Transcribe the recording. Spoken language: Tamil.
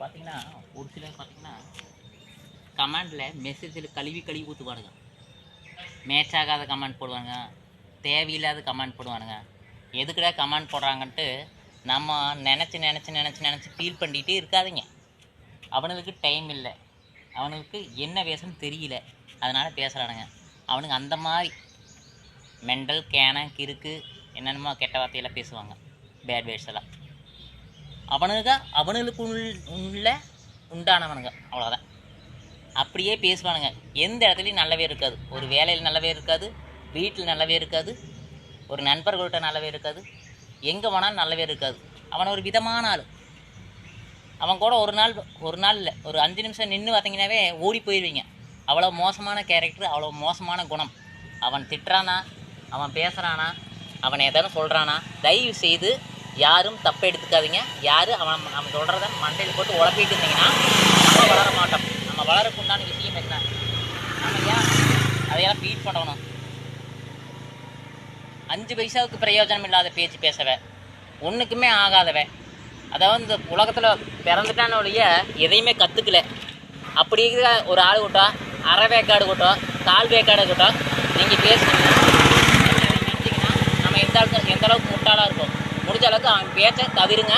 பார்த்தீங்கன்னா ஒரு சிலர் பார்த்தீங்கன்னா கமெண்டில் மெசேஜில் கழுவி கழுவி ஊற்றுவானுங்க மேட்ச் ஆகாத கமெண்ட் போடுவானுங்க. தேவையில்லாத கமெண்ட் போடுவானுங்க. எதுக்குடா கமெண்ட் போடுறாங்கன்ட்டு நம்ம நினச்சி நினச்சி நினச்சி நினச்சி ஃபீல் பண்ணிகிட்டே இருக்காதிங்க. அவனுக்கு டைம் இல்லை. அவனுக்கு என்ன பேசணும்னு தெரியல. அதனால் பேசுகிறானுங்க அவனுங்க அந்த மாதிரி மெண்டல் கேன கிறுக்கு என்னென்னமோ கெட்ட வார்த்தையெல்லாம் பேசுவாங்க. பேட் வேர்ட்ஸ் எல்லாம். அவனுங்க அவனுங்களுக்கு உள்ள உண்டானவனுங்க அவ்வளோதான் அப்படியே பேசுவானுங்க. எந்த இடத்துலையும் நல்லவே இருக்காது. ஒரு வேலையில் நல்லவே இருக்காது. வீட்டில் நல்லவே இருக்காது. ஒரு நண்பர்கள்கிட்ட நல்லவே இருக்காது. எங்கே போனாலும் நல்லவே இருக்காது. அவன் ஒரு விதமான ஆள். அவன் கூட ஒரு நாள் ஒரு நாள் இல்லை. ஒரு அஞ்சு நிமிஷம் நின்று பார்த்தீங்கன்னாவே ஓடி போயிடுவீங்க அவ்வளோ மோசமான கேரக்டர் அவ்வளோ மோசமான குணம். அவன் திட்டுறானா? அவன் பேசுகிறானா அவன் எதாவது சொல்கிறானா தயவு செய்து யாரும் தப்பை எடுத்துக்காதீங்க. யாரும் அவன் நம்ம சொல்கிறத மண்டையில் போட்டு உழப்பிட்டு இருந்தீங்கன்னா நம்ம வளர மாட்டோம். நம்ம வளரக்கு உண்டான விஷயம் என்ன? நம்ம ஏன் அதையெல்லாம் ஃபீட் பண்ணணும்? அஞ்சு பைசாவுக்கு பிரயோஜனம் இல்லாத பேச்சு பேசவ. ஒன்றுக்குமே ஆகாதவ. அதாவது இந்த உலகத்தில் பிறந்துட்டான ஒழிய எதையுமே கற்றுக்கல அப்படி இருக்கிற ஒரு ஆள் கூட்டம் அரை வேக்காடு கூட்டம் கால் வேக்காடு கூட்டம் நீங்கள் பேசுனீங்கன்னா நினச்சிங்கன்னா நம்ம எந்த அளவுக்கு எந்த அளவுக்கு முட்டாளாக இருக்கோம்? முடிஞ்ச அளவுக்கு அவன் பேச்சை தவிருங்க.